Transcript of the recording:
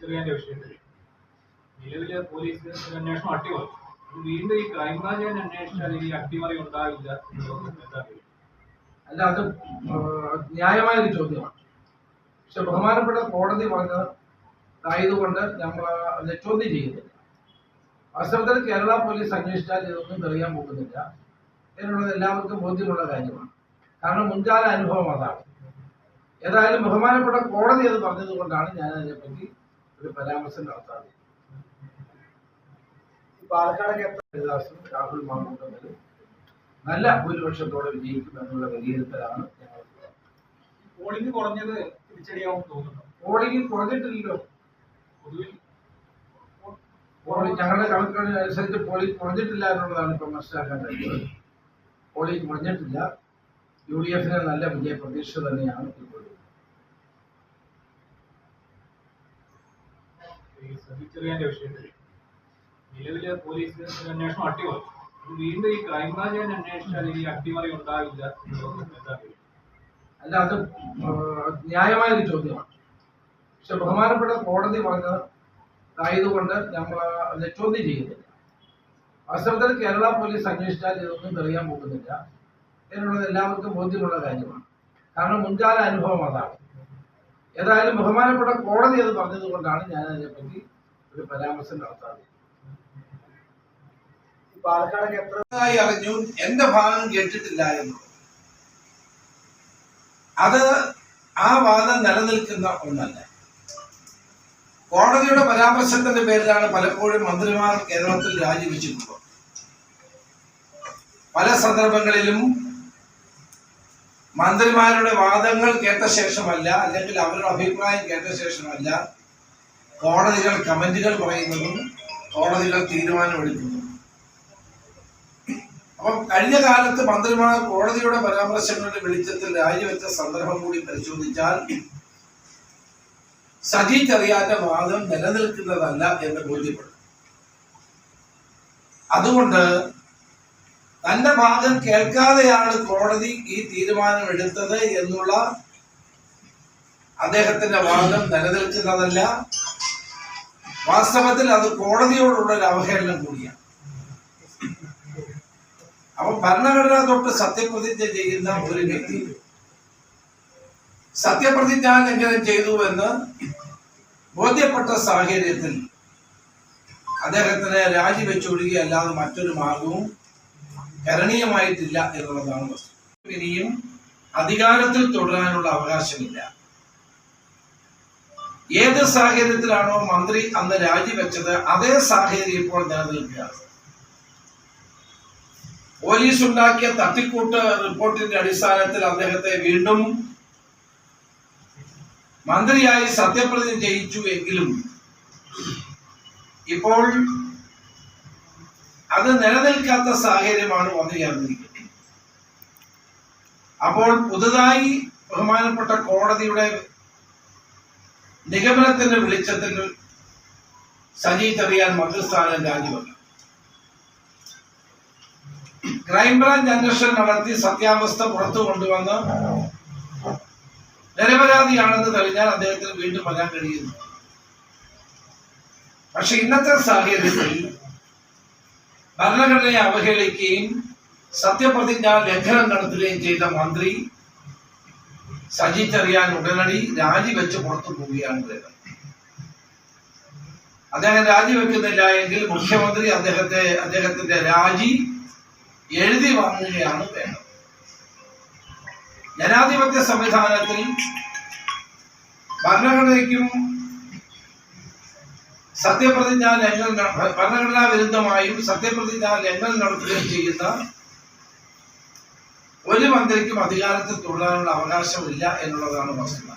ചെറിയാന്റെ വിഷയത്തിൽ നിലവിലെ പോലീസ് ഒരു അന്വേഷണം അട്ടിമറി. വീണ്ടും ഈ ക്രൈംബ്രാഞ്ച് തന്നെ അന്വേഷിച്ചാൽ ഈ അട്ടിമറി ഉണ്ടാവില്ല? അല്ല അത് ന്യായമായ ന്യായമായൊരു ചോദ്യമാണ്. പക്ഷെ ബഹുമാനപ്പെട്ട കോടതി പറഞ്ഞത് ആയതുകൊണ്ട് നമ്മൾ അതിനെ ചോദ്യം ചെയ്യുന്നില്ല. വാസ്തവത്തിൽ കേരള പോലീസ് അന്വേഷിച്ചാൽ ഇതൊന്നും തെളിയാൻ പോകുന്നില്ല. എന്നുള്ളത് എല്ലാവർക്കും ബോധ്യമുള്ള കാര്യമാണ്. കാരണം മുൻകാല അനുഭവം അതാണ്. ഏതായാലും ബഹുമാനപ്പെട്ട കോടതി അത് പറഞ്ഞതുകൊണ്ടാണ് ഞാൻ അതിനെപ്പറ്റി ഒരു പരാമർശം നടത്താറ് പാലക്കാട് ഹരിദാസും രാഹുൽ മാമും തമ്മിൽ നല്ല ഭൂരിപക്ഷത്തോടെ വിജയിക്കും എന്നുള്ള വിലയിരുത്തലാണ് ഞങ്ങൾ. പോളിംഗ് കുറഞ്ഞത് തിരിച്ചടിയാവും തോന്നുന്നു. പോളിംഗ് കുറഞ്ഞിട്ടില്ലല്ലോ. പൊതുവിൽ ഞങ്ങളുടെ കണക്കുകൾ അനുസരിച്ച് പോളിംഗ് കുറഞ്ഞിട്ടില്ല എന്നുള്ളതാണ് ഇപ്പം മനസ്സിലാക്കാൻ കഴിയുന്നത്. പോളിംഗ് കുറഞ്ഞിട്ടില്ല. യു ഡി എഫിന് നല്ല വിജയ പ്രതീക്ഷ തന്നെയാണ് ഇപ്പോൾ ഈ വിഷയത്തിൽ നിലവിലെ പോലീസ് ഒരു അന്വേഷണം അട്ടിമറി. വീണ്ടും ഈ ക്രൈംബ്രാഞ്ച് തന്നെ അന്വേഷിച്ചാൽ ഈ അട്ടിമറി ഉണ്ടാവില്ല? അല്ല അത് ആ, ന്യായമായൊരു ചോദ്യമാണ്. പക്ഷെ ബഹുമാനപ്പെട്ട കോടതി പറഞ്ഞത് ആയതുകൊണ്ട് നമ്മൾ അതിനെ ചോദ്യം ചെയ്യുന്നില്ല. വാസ്തവത്തിൽ കേരള പോലീസ് അന്വേഷിച്ചാൽ ഇതൊന്നും തെളിയാൻ പോകുന്നില്ല. എന്നുള്ളത് എല്ലാവർക്കും ബോധ്യമുള്ള കാര്യമാണ്. കാരണം മുൻകാല അനുഭവം അതാണ്. ഏതായാലും ബഹുമാനപ്പെട്ട കോടതി അത് പറഞ്ഞതുകൊണ്ടാണ് ഞാൻ അതിനെപ്പറ്റി ഒരു പരാമർശം നടത്താറ് പാലക്കാടൊക്കെ എത്ര ആയി അറിഞ്ഞു. എന്റെ ഭാഗം കേട്ടിട്ടില്ല എന്ന്. അത് ആ വാദം നിലനിൽക്കുന്ന ഒന്നല്ല. കോടതിയുടെ പരാമർശത്തിന്റെ പേരിലാണ് പലപ്പോഴും മന്ത്രിമാർ കേരളത്തിൽ രാജിവെച്ചിട്ടുള്ളത്. പല സന്ദർഭങ്ങളിലും മന്ത്രിമാരുടെ വാദങ്ങൾ കേട്ട ശേഷമല്ല അല്ലെങ്കിൽ അവരുടെ അഭിപ്രായം കേട്ട ശേഷമല്ല കോടതികൾ കമന്റുകൾ പറയുന്നതും കോടതികൾ തീരുമാനമെടുക്കുന്നതും അപ്പം കഴിഞ്ഞ കാലത്ത് മന്ത്രിമാർ കോടതിയുടെ പരാമർശങ്ങളുടെ വെളിച്ചത്തിൽ രാജിവെച്ച സന്ദർഭം കൂടി പരിശോധിച്ചാൽ സജി വാദം നിലനിൽക്കുന്നതല്ല എന്ന് ബോധ്യപ്പെടും. അതുകൊണ്ട് തന്റെ ഭാഗം കേൾക്കാതെയാണ് കോടതി ഈ തീരുമാനം എടുത്തത് എന്നുള്ള അദ്ദേഹത്തിന്റെ വാദം നിലനിൽക്കുന്നതല്ല. വാസ്തവത്തിൽ അത് കോടതിയോടുള്ള ഒരു അവഹേളനം കൂടിയാണ്. അപ്പൊ ഭരണഘടന തൊട്ട് സത്യപ്രതിജ്ഞ ചെയ്യുന്ന ഒരു വ്യക്തി സത്യപ്രതിജ്ഞ ലംഘനം ചെയ്തു എന്ന് ബോധ്യപ്പെട്ട സാഹചര്യത്തിൽ അദ്ദേഹത്തിന് രാജിവെച്ചൊഴികയല്ലാതെ മറ്റൊരു മാർഗവും കരണീയമായിട്ടില്ല എന്നുള്ളതാണ് വസ്തു ഇനിയും അധികാരത്തിൽ തുടരാനുള്ള അവകാശമില്ല. ഏത് സാഹചര്യത്തിലാണോ മന്ത്രി അന്ന് രാജിവെച്ചത് അതേ സാഹചര്യം ഇപ്പോൾ നിലനിൽക്കുകയാണ്. പോലീസ് ഉണ്ടാക്കിയ തട്ടിക്കൂട്ട് റിപ്പോർട്ടിന്റെ അടിസ്ഥാനത്തിൽ അദ്ദേഹത്തെ വീണ്ടും മന്ത്രിയായി സത്യപ്രതിജ്ഞ ചെയ്യിച്ചു എങ്കിലും ഇപ്പോൾ അത് നിലനിൽക്കാത്ത സാഹചര്യമാണ് വന്നുചേർന്നിരിക്കുന്നത് അപ്പോൾ പുതുതായി ബഹുമാനപ്പെട്ട കോടതിയുടെ നിഗമനത്തിന്റെ വെളിച്ചത്തിൽ സജി തെറിയാൻ മന്ത്രിസ്ഥാനം രാജിവന്നു ക്രൈംബ്രാഞ്ച് അന്വേഷണം നടത്തി സത്യാവസ്ഥ പുറത്തു കൊണ്ടുവന്ന് നിരപരാധിയാണെന്ന് തെളിഞ്ഞാൽ അദ്ദേഹത്തിന് വീണ്ടും വരാൻ കഴിയുന്നു. പക്ഷെ ഇന്നത്തെ സാഹചര്യത്തിൽ ഭരണഘടനയെ അവഹേളിക്കുകയും സത്യപ്രതിജ്ഞ ലംഘനം നടത്തുകയും ചെയ്ത മന്ത്രി സജി ചെറിയാൻ ഉടനടി രാജിവെച്ച് പുറത്തു പോവുകയാണ് വേണ്ടത് അദ്ദേഹം രാജിവെക്കുന്നില്ല എങ്കിൽ മുഖ്യമന്ത്രി അദ്ദേഹത്തെ അദ്ദേഹത്തിന്റെ രാജി എഴുതി വാങ്ങുകയാണ് വേണ്ടത്. ജനാധിപത്യ സംവിധാനത്തിൽ ഭരണഘടനയ്ക്കും സത്യപ്രതിജ്ഞാ ലംഘനം ഭരണഘടനാ വിരുദ്ധമായും സത്യപ്രതിജ്ഞാ ലംഘനം നടത്തുകയും ചെയ്യുന്ന ഒരു മന്ത്രിക്കും അധികാരത്തിൽ തുടരാനുള്ള അവകാശമില്ല എന്നുള്ളതാണ് വസ്തുത.